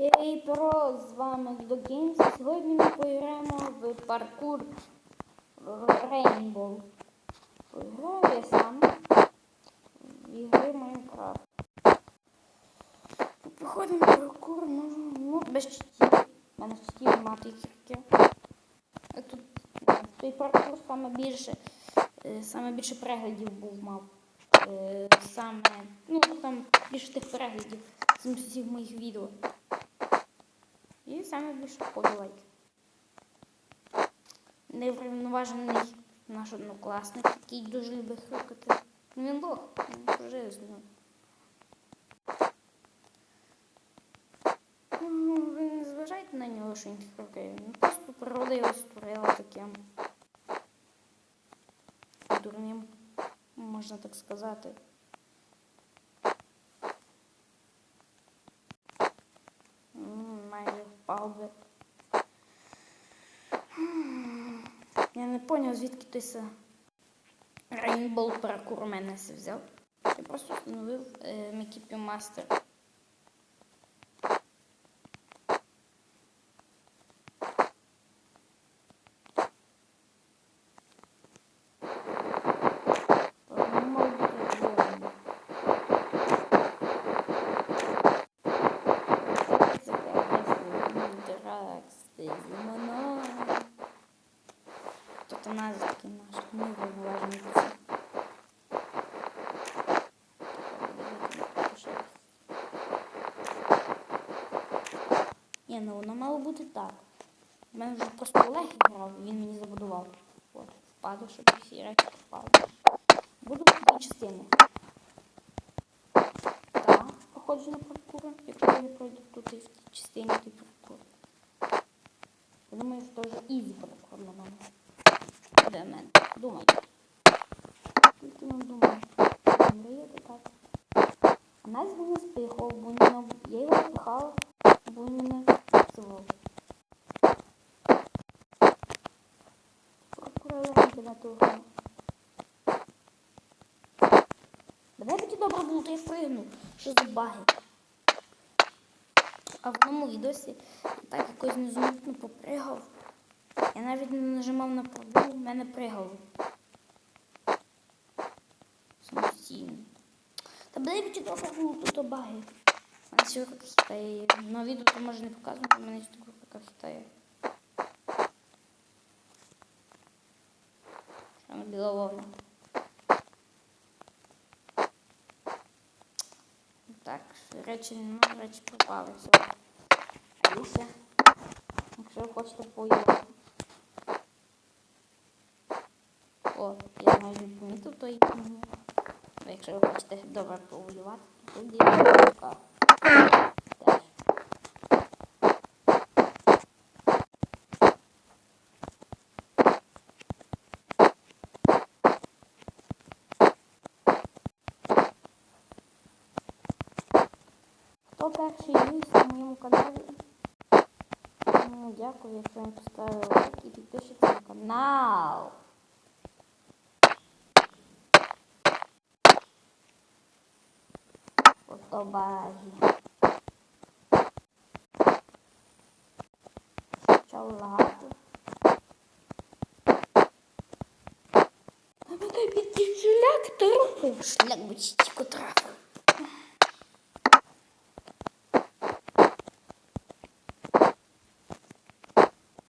Ей, про, з вами Відогеймс. Сьогодні ми поіграємо в паркур Rainbow. Поіграю я сам в ігри Майнкрафт. Проходимо паркур, ну, ну без читів. У мене читів нема тільки. Тут той паркур саме більше, е, саме більше переглядів був мав. Е, Саме, ну там більше тих переглядів з усіх моїх відео. І саме більше входить лайк. Неврівноважений наш однокласник, який дуже любить хрюкати. Ну він лох, він вже з ним. Ви не зважайте на нього, що він хрюкає. Ну, просто природа його створила таким дурним, можна так сказати. М, Майже впав би. Я не поняв, звідки той се паркур у мене се взяв. Я просто встановив е, Мікіпі Мастер. Мав бути зелений. Тут у нас такий наш неважний Ні, ну воно мало бути так. У мене вже просто Олег грав, він мені забудував. От, впаду, щоб всі речі впали. Буду дві частини. Так, проходжу на паркур, якщо я не пройду тут і в тій частині той паркур. Я думаю, що теж ізі паркур на мене. Де мене? Думай. Тільки не думаю. Мріяти так. А нас він не спихав, бо я його спихала, бо він мене Гру. Давай таки добре було, то я пригнув. Що за баги? А в одному відосі так якось незумітно попригав. Я навіть не нажимав на пробу, в мене пригало. Самостійно. Та дай таки добре було, то баги. Все як хитає. На відео то може не показувати, в мене такого як хитає. Що на біла вовна. Так, речі немає, речі пропали. Все. Якщо ви хочете поїхати. О, я майже помітив той. мгм. Якщо ви хочете добре повоювати, то тоді Хто перший дивився на моєму каналі? Дякую, якщо він поставив лайк і підпишеться на канал. Фотобазі. Почав лагати. Під шлях. Шлях би чітко трафив.